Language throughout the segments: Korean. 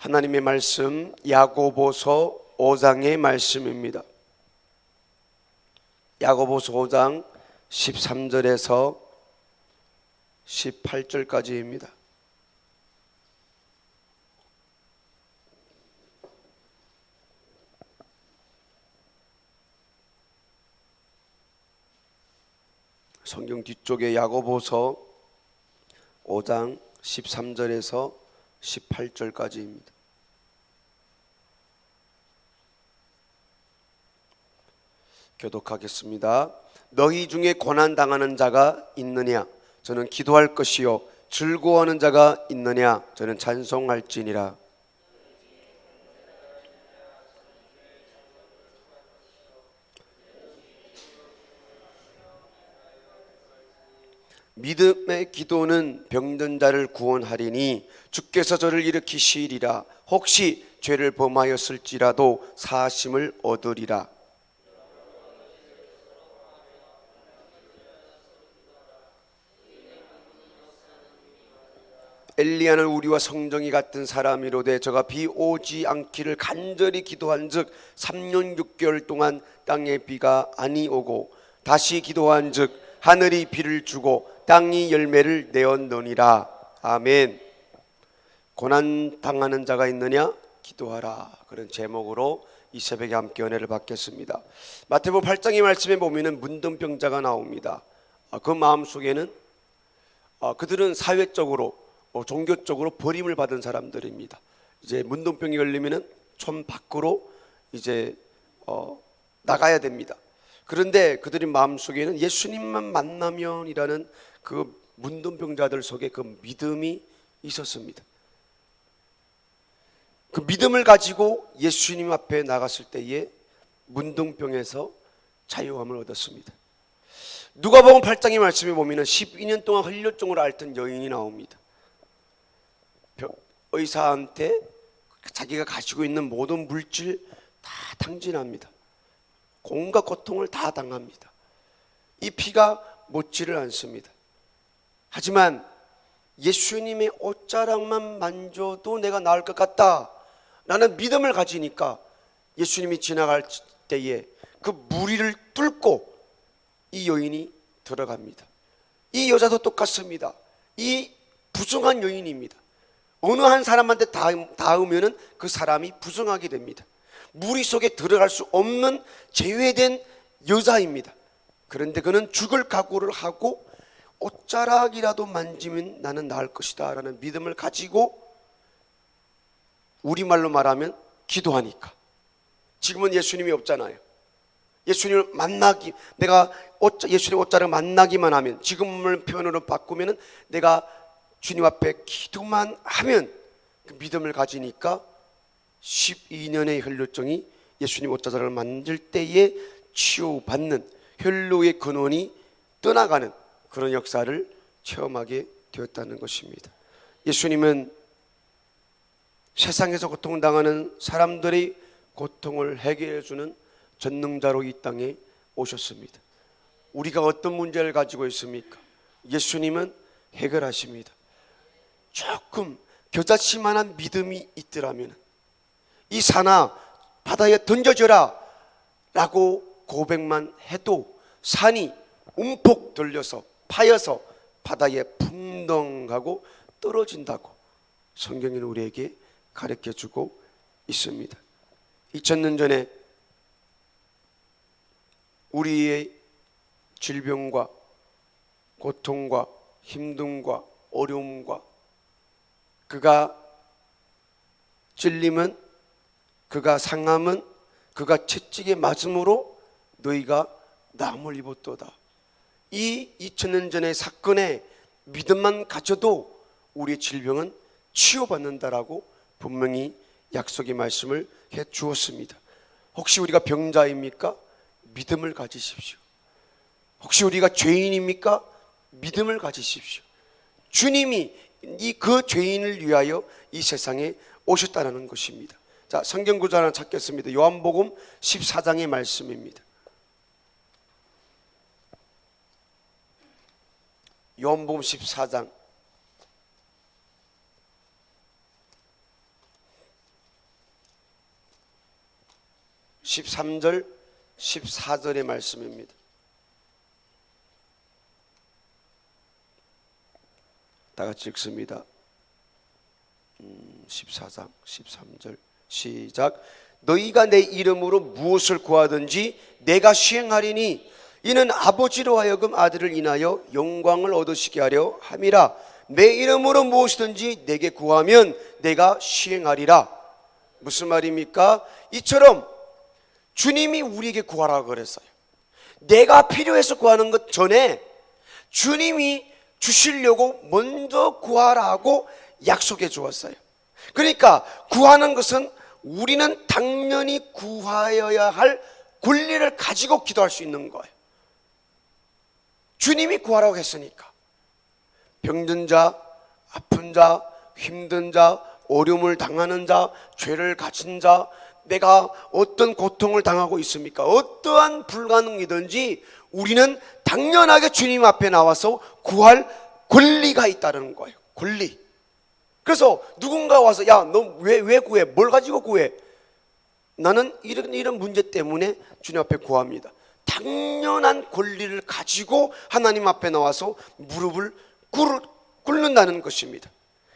하나님의 말씀 야고보서 5장의 말씀입니다. 야고보서 5장 13절에서 18절까지입니다. 성경 뒤쪽에 야고보서 5장 13절에서 18절까지입니다. 교독하겠습니다. 너희 중에 고난 당하는 자가 있느냐? 저는 기도할 것이요 즐거워하는 자가 있느냐? 저는 찬송할지니라. 믿음의 기도는 병든 자를 구원하리니 주께서 저를 일으키시리라. 혹시 죄를 범하였을지라도 사심을 얻으리라. 엘리야는 우리와 성정이 같은 사람이로되 저가 비 오지 않기를 간절히 기도한즉 3년 6개월 동안 땅에 비가 아니 오고 다시 기도한즉 하늘이 비를 주고 땅이 열매를 내었느니라 아멘. 고난 당하는 자가 있느냐 기도하라 그런 제목으로 이 새벽에 함께 은혜를 받겠습니다. 마태복음 8장의 말씀에 보면은 문둥병자가 나옵니다. 아, 그 마음 속에는 아, 그들은 사회적으로 어, 종교적으로 버림을 받은 사람들입니다. 이제 문둥병이 걸리면은 촌 밖으로 이제 어, 나가야 됩니다. 그런데 그들의 마음 속에는 예수님만 만나면이라는 그 문둥병자들 속에 그 믿음이 있었습니다. 그 믿음을 가지고 예수님 앞에 나갔을 때에 문둥병에서 자유함을 얻었습니다. 누가복음 8장의 말씀에 보면은 12년 동안 혈류증으로 앓던 여인이 나옵니다. 의사한테 자기가 가지고 있는 모든 물질 다 탕진합니다. 온갖 고통을 다 당합니다. 이 피가 멎지를 않습니다. 하지만 예수님의 옷자락만 만져도 내가 나을 것 같다. 라는 믿음을 가지니까 예수님이 지나갈 때에 그 무리를 뚫고 이 여인이 들어갑니다. 이 여자도 똑같습니다. 이 부정한 여인입니다. 어느 한 사람한테 닿으면은 그 사람이 부정하게 됩니다. 무리 속에 들어갈 수 없는 제외된 여자입니다. 그런데 그는 죽을 각오를 하고 옷자락이라도 만지면 나는 나을 것이다 라는 믿음을 가지고 우리말로 말하면 기도하니까 지금은 예수님이 없잖아요. 예수님을 만나기 내가 옷, 예수님 옷자락 만나기만 하면 지금을 표현으로 바꾸면은 내가 주님 앞에 기도만 하면 그 믿음을 가지니까 12년의 혈류증이 예수님 옷자락을 만질 때에 치유받는 혈류의 근원이 떠나가는 그런 역사를 체험하게 되었다는 것입니다. 예수님은 세상에서 고통당하는 사람들의 고통을 해결해 주는 전능자로 이 땅에 오셨습니다. 우리가 어떤 문제를 가지고 있습니까? 예수님은 해결하십니다. 조금 겨자씨만한 믿음이 있더라면 이 산아 바다에 던져져라 라고 고백만 해도 산이 움푹 들려서 파여서 바다에 풍덩하고 떨어진다고 성경은 우리에게 가르쳐 주고 있습니다. 2000년 전에 우리의 질병과 고통과 힘듦과 어려움과 그가 찔림은 그가 상함은 그가 채찍에 맞음으로 너희가 남을 입었도다. 이 2000년 전의 사건에 믿음만 가져도 우리의 질병은 치유받는다라고 분명히 약속의 말씀을 해 주었습니다. 혹시 우리가 병자입니까? 믿음을 가지십시오. 혹시 우리가 죄인입니까? 믿음을 가지십시오. 주님이 이 그 죄인을 위하여 이 세상에 오셨다는 것입니다. 자, 성경 구절 하나 찾겠습니다. 요한복음 14장의 말씀입니다. 요한복음 14장 13절 14절의 말씀입니다. 다 같이 읽습니다. 음, 14장 13절 시작 너희가 내 이름으로 무엇을 구하든지 내가 시행하리니 이는 아버지로 하여금 아들을 인하여 영광을 얻으시게 하려 함이라 내 이름으로 무엇이든지 내게 구하면 내가 시행하리라 무슨 말입니까? 이처럼 주님이 우리에게 구하라고 그랬어요. 내가 필요해서 구하는 것 전에 주님이 주시려고 먼저 구하라고 약속해 주었어요. 그러니까 구하는 것은 우리는 당연히 구하여야 할 권리를 가지고 기도할 수 있는 거예요. 주님이 구하라고 했으니까. 병든 자, 아픈 자, 힘든 자, 어려움을 당하는 자, 죄를 가진 자, 내가 어떤 고통을 당하고 있습니까? 어떠한 불가능이든지 우리는 당연하게 주님 앞에 나와서 구할 권리가 있다는 거예요. 권리. 그래서 누군가 와서 야, 너 왜 왜 구해? 뭘 가지고 구해? 나는 이런 이런 문제 때문에 주님 앞에 구합니다. 당연한 권리를 가지고 하나님 앞에 나와서 무릎을 꿇, 꿇는다는 것입니다.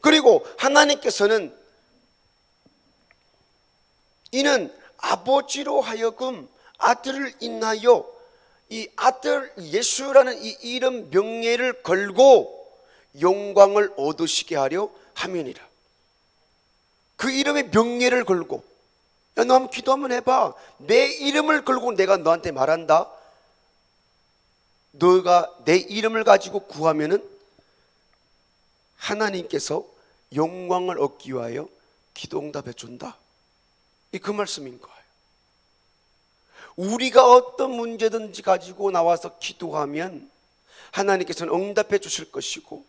그리고 하나님께서는 이는 아버지로 하여금 아들을 인하여 이 아들 예수라는 이 이름 명예를 걸고 영광을 얻으시게 하려 함이니라. 그 이름의 명예를 걸고 야, 너 한번 기도 한번 해봐. 내 이름을 걸고 내가 너한테 말한다. 너가 내 이름을 가지고 구하면은 하나님께서 영광을 얻기 위하여 기도 응답해 준다. 이 그 말씀인 거예요. 우리가 어떤 문제든지 가지고 나와서 기도하면 하나님께서는 응답해 주실 것이고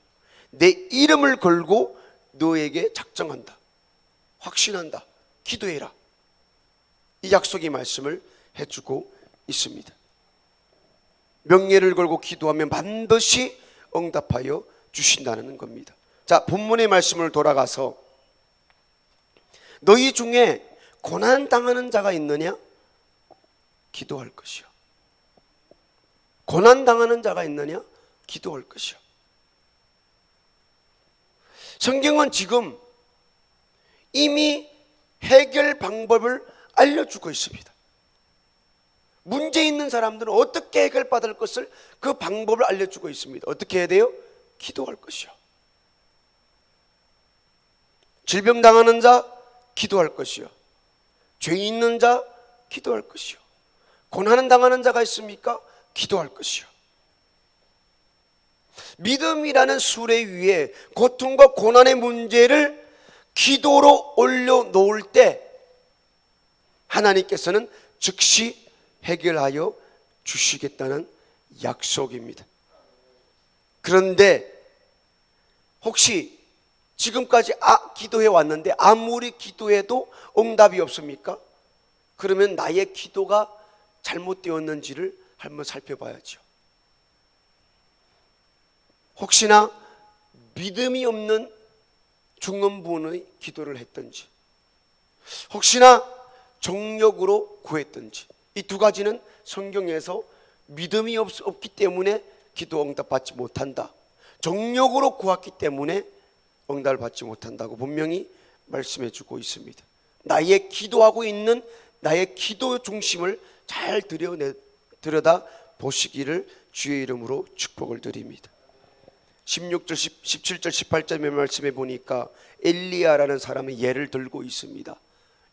내 이름을 걸고 너에게 작정한다. 확신한다. 기도해라. 이 약속의 말씀을 해주고 있습니다. 명예를 걸고 기도하면 반드시 응답하여 주신다는 겁니다. 자, 본문의 말씀을 돌아가서 너희 중에 고난 당하는 자가 있느냐? 기도할 것이요. 고난 당하는 자가 있느냐? 기도할 것이요. 성경은 지금 이미 해결 방법을 알려주고 있습니다. 문제 있는 사람들은 어떻게 해결받을 것을 그 방법을 알려주고 있습니다. 어떻게 해야 돼요? 기도할 것이요. 질병 당하는 자 기도할 것이요. 죄 있는 자 기도할 것이요. 고난을 당하는 자가 있습니까? 기도할 것이요. 믿음이라는 수레 위에 고통과 고난의 문제를 기도로 올려놓을 때 하나님께서는 즉시 해결하여 주시겠다는 약속입니다. 그런데 혹시 지금까지 아, 기도해 왔는데 아무리 기도해도 응답이 없습니까? 그러면 나의 기도가 잘못되었는지를 한번 살펴봐야죠. 혹시나 믿음이 없는 중원부의 기도를 했던지, 혹시나 정력으로 구했던지, 이 두 가지는 성경에서 믿음이 없, 없기 때문에 기도 응답 받지 못한다. 정력으로 구했기 때문에 응답을 받지 못한다고 분명히 말씀해 주고 있습니다. 나의 기도하고 있는 나의 기도 중심을 잘 들여내, 들여다 보시기를 주의 이름으로 축복을 드립니다. 16절, 17절, 18절의 말씀에 보니까 엘리야라는 사람의 예를 들고 있습니다.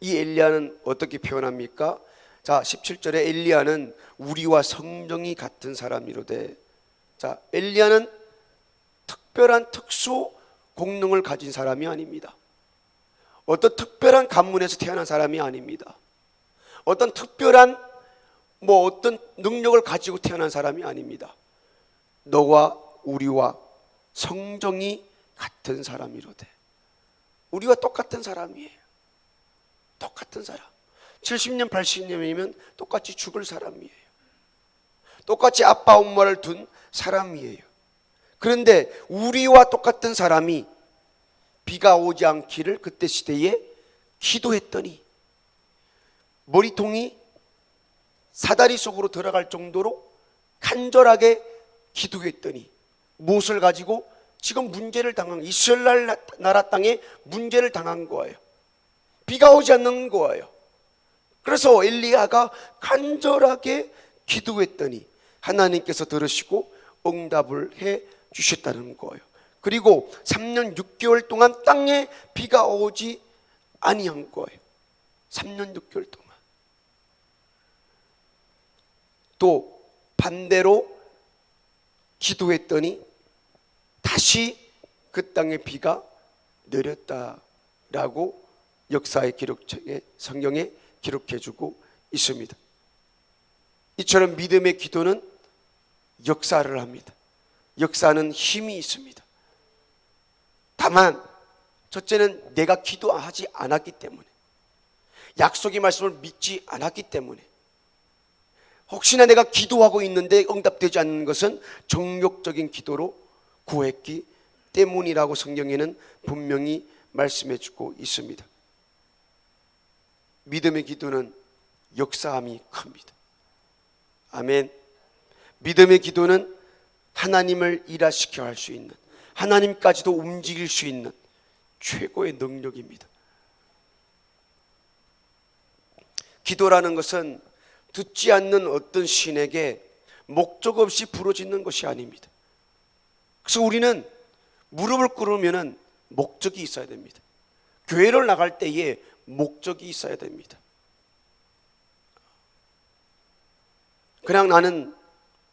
이 엘리야는 어떻게 표현합니까? 자, 17절에 엘리야는 우리와 성정이 같은 사람이로되 자, 엘리야는 특별한 특수 공능을 가진 사람이 아닙니다. 어떤 특별한 가문에서 태어난 사람이 아닙니다. 어떤 특별한 뭐 어떤 능력을 가지고 태어난 사람이 아닙니다. 너와 우리와 성정이 같은 사람이로되 우리와 똑같은 사람이에요. 똑같은 사람. 70년, 80년이면 똑같이 죽을 사람이에요. 똑같이 아빠, 엄마를 둔 사람이에요. 그런데 우리와 똑같은 사람이 비가 오지 않기를 그때 시대에 기도했더니 머리통이 사다리 속으로 들어갈 정도로 간절하게 기도했더니 무엇을 가지고 지금 문제를 당한 이스라엘 나라 땅에 문제를 당한 거예요. 비가 오지 않는 거예요. 그래서 엘리야가 간절하게 기도했더니 하나님께서 들으시고 응답을 해 주셨다는 거예요. 그리고 3년 6개월 동안 땅에 비가 오지 아니한 거예요. 3년 6개월 동안. 또 반대로 기도했더니 다시 그 땅에 비가 내렸다라고 역사의 기록책에 성경에 기록해 주고 있습니다. 이처럼 믿음의 기도는 역사를 합니다. 역사는 힘이 있습니다. 다만 첫째는 내가 기도하지 않았기 때문에 약속의 말씀을 믿지 않았기 때문에 혹시나 내가 기도하고 있는데 응답되지 않는 것은 정욕적인 기도로 구했기 때문이라고 성경에는 분명히 말씀해 주고 있습니다. 믿음의 기도는 역사함이 큽니다. 아멘. 믿음의 기도는 하나님을 일하시켜 할 수 있는 하나님까지도 움직일 수 있는 최고의 능력입니다. 기도라는 것은 듣지 않는 어떤 신에게 목적 없이 부러지는 것이 아닙니다. 그래서 우리는 무릎을 꿇으면 목적이 있어야 됩니다. 교회를 나갈 때에 목적이 있어야 됩니다. 그냥 나는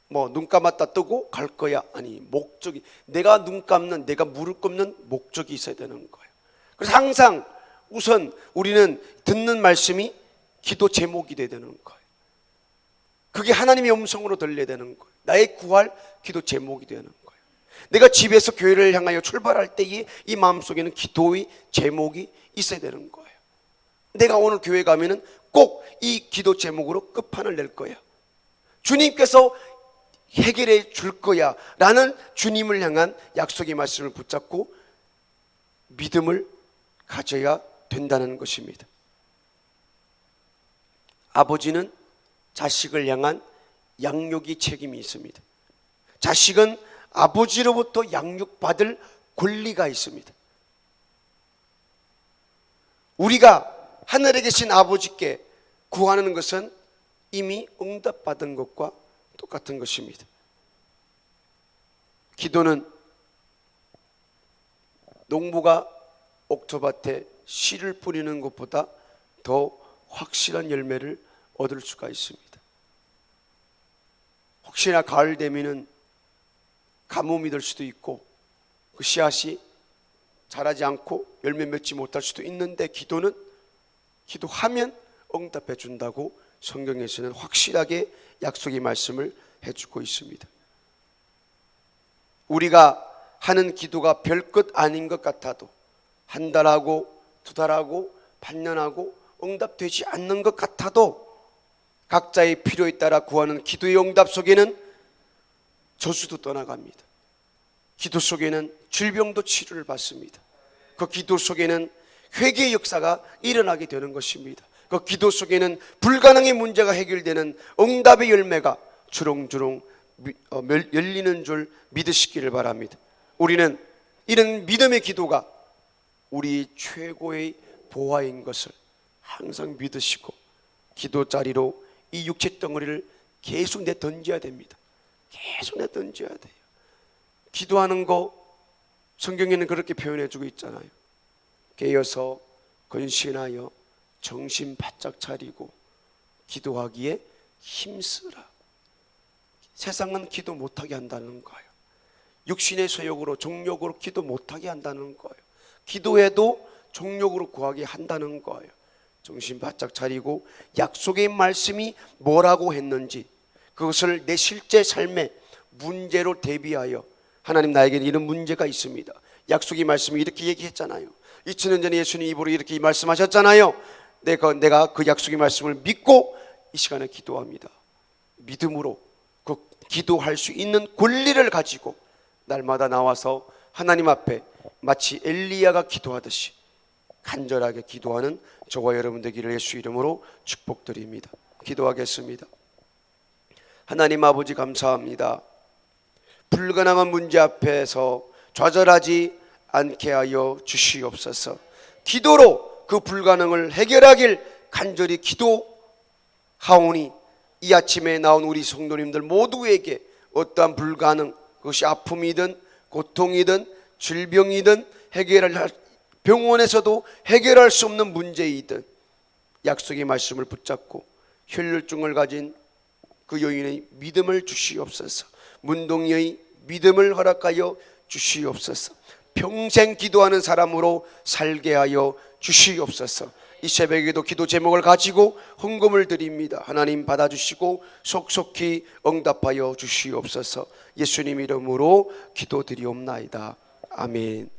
뭐 눈 감았다 뜨고 갈 거야. 아니, 목적이 내가 눈 감는 내가 무릎 꿇는 목적이 있어야 되는 거예요. 그래서 항상 우선 우리는 듣는 말씀이 기도 제목이 돼야 되는 거예요. 그게 하나님의 음성으로 들려야 되는 거예요. 나의 구할 기도 제목이 되는 거예요. 내가 집에서 교회를 향하여 출발할 때에 이 마음속에는 기도의 제목이 있어야 되는 거예요. 내가 오늘 교회 가면은 꼭 이 기도 제목으로 끝판을 낼 거예요. 주님께서 해결해 줄 거야 라는 주님을 향한 약속의 말씀을 붙잡고 믿음을 가져야 된다는 것입니다. 아버지는 자식을 향한 양육이 책임이 있습니다. 자식은 아버지로부터 양육받을 권리가 있습니다. 우리가 하늘에 계신 아버지께 구하는 것은 이미 응답받은 것과 똑같은 것입니다. 기도는 농부가 옥토밭에 씨를 뿌리는 것보다 더 확실한 열매를 얻을 수가 있습니다. 혹시나 가을 되면은 가뭄이 될 수도 있고 그 씨앗이 자라지 않고 열매 맺지 못할 수도 있는데 기도는 기도하면 응답해 준다고 성경에서는 확실하게 약속의 말씀을 해주고 있습니다. 우리가 하는 기도가 별것 아닌 것 같아도 한 달하고 두 달하고 반년하고 응답되지 않는 것 같아도 각자의 필요에 따라 구하는 기도의 응답 속에는 저수도 떠나갑니다. 기도 속에는 질병도 치료를 받습니다. 그 기도 속에는 회개의 역사가 일어나게 되는 것입니다. 그 기도 속에는 불가능의 문제가 해결되는 응답의 열매가 주렁주렁 미- 어, 멸- 열리는 줄 믿으시기를 바랍니다. 우리는 이런 믿음의 기도가 우리 최고의 보화인 것을 항상 믿으시고 기도 자리로 이 육체 덩어리를 계속 내 던져야 됩니다. 계속 내 던져야 돼요. 기도하는 거 성경에는 그렇게 표현해 주고 있잖아요. 깨어서 건신하여 정신 바짝 차리고 기도하기에 힘쓰라. 세상은 기도 못하게 한다는 거예요. 육신의 소욕으로 정욕으로 기도 못하게 한다는 거예요. 기도해도 정욕으로 구하게 한다는 거예요. 정신 바짝 차리고 약속의 말씀이 뭐라고 했는지 그것을 내 실제 삶의 문제로 대비하여 하나님 나에게는 이런 문제가 있습니다. 약속의 말씀이 이렇게 얘기했잖아요. 2000년 전에 예수님 입으로 이렇게 말씀하셨잖아요. 내가 내가 그 약속의 말씀을 믿고 이 시간에 기도합니다. 믿음으로 그 기도할 수 있는 권리를 가지고 날마다 나와서 하나님 앞에 마치 엘리야가 기도하듯이 간절하게 기도하는 저와 여러분 되기를 예수 이름으로 축복드립니다. 기도하겠습니다. 하나님 아버지 감사합니다. 불가능한 문제 앞에서 좌절하지 않게 하여 주시옵소서. 기도로 그 불가능을 해결하길 간절히 기도하오니 이 아침에 나온 우리 성도님들 모두에게 어떠한 불가능 그것이 아픔이든 고통이든 질병이든 해결할 병원에서도 해결할 수 없는 문제이든 약속의 말씀을 붙잡고 혈류증을 가진 그 여인의 믿음을 주시옵소서. 문동여의 믿음을 허락하여 주시옵소서. 평생 기도하는 사람으로 살게 하여 주시옵소서. 이 새벽에도 기도 제목을 가지고 헌금을 드립니다. 하나님 받아주시고 속속히 응답하여 주시옵소서. 예수님 이름으로 기도드리옵나이다. 아멘.